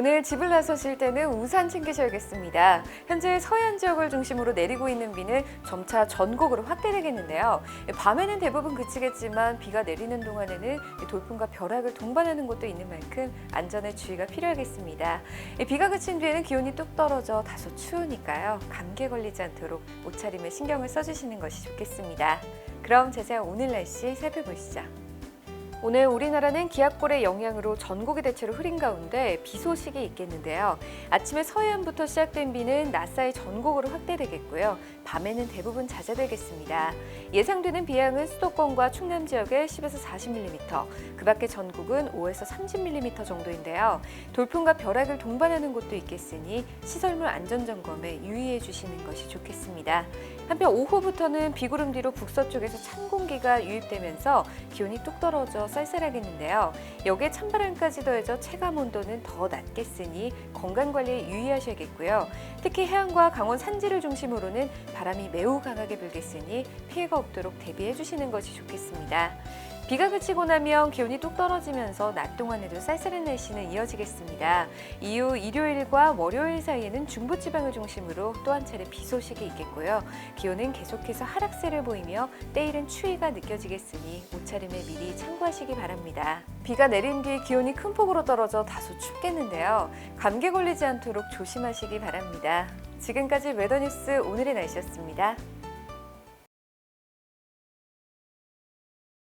오늘 집을 나서실 때는 우산 챙기셔야겠습니다. 현재 서해안 지역을 중심으로 내리고 있는 비는 점차 전국으로 확대되겠는데요. 밤에는 대부분 그치겠지만 비가 내리는 동안에는 돌풍과 벼락을 동반하는 곳도 있는 만큼 안전에 주의가 필요하겠습니다. 비가 그친 뒤에는 기온이 뚝 떨어져 다소 추우니까요. 감기에 걸리지 않도록 옷차림에 신경을 써주시는 것이 좋겠습니다. 그럼 자세한 오늘 날씨 살펴보시죠. 오늘 우리나라는 기압골의 영향으로 전국이 대체로 흐린 가운데 비 소식이 있겠는데요. 아침에 서해안부터 시작된 비는 낮 사이 전국으로 확대되겠고요. 밤에는 대부분 잦아들겠습니다. 예상되는 비양은 수도권과 충남 지역에 10에서 40mm, 그 밖에 전국은 5에서 30mm 정도인데요. 돌풍과 벼락을 동반하는 곳도 있겠으니 시설물 안전 점검에 유의해 주시는 것이 좋겠습니다. 한편 오후부터는 비구름 뒤로 북서쪽에서 찬 공기가 유입되면서 기온이 뚝 떨어져 쌀쌀하겠는데요. 여기에 찬바람까지 더해져 체감 온도는 더 낮겠으니 건강 관리에 유의하셔야겠고요. 특히 해안과 강원 산지를 중심으로는 바람이 매우 강하게 불겠으니 피해가 없도록 대비해 주시는 것이 좋겠습니다. 비가 그치고 나면 기온이 뚝 떨어지면서 낮 동안에도 쌀쌀한 날씨는 이어지겠습니다. 이후 일요일과 월요일 사이에는 중부지방을 중심으로 또 한 차례 비 소식이 있겠고요. 기온은 계속해서 하락세를 보이며 때일은 추위가 느껴지겠으니 옷차림에 미리 참고하시기 바랍니다. 비가 내린 뒤 기온이 큰 폭으로 떨어져 다소 춥겠는데요. 감기 걸리지 않도록 조심하시기 바랍니다. 지금까지 웨더뉴스 오늘의 날씨였습니다.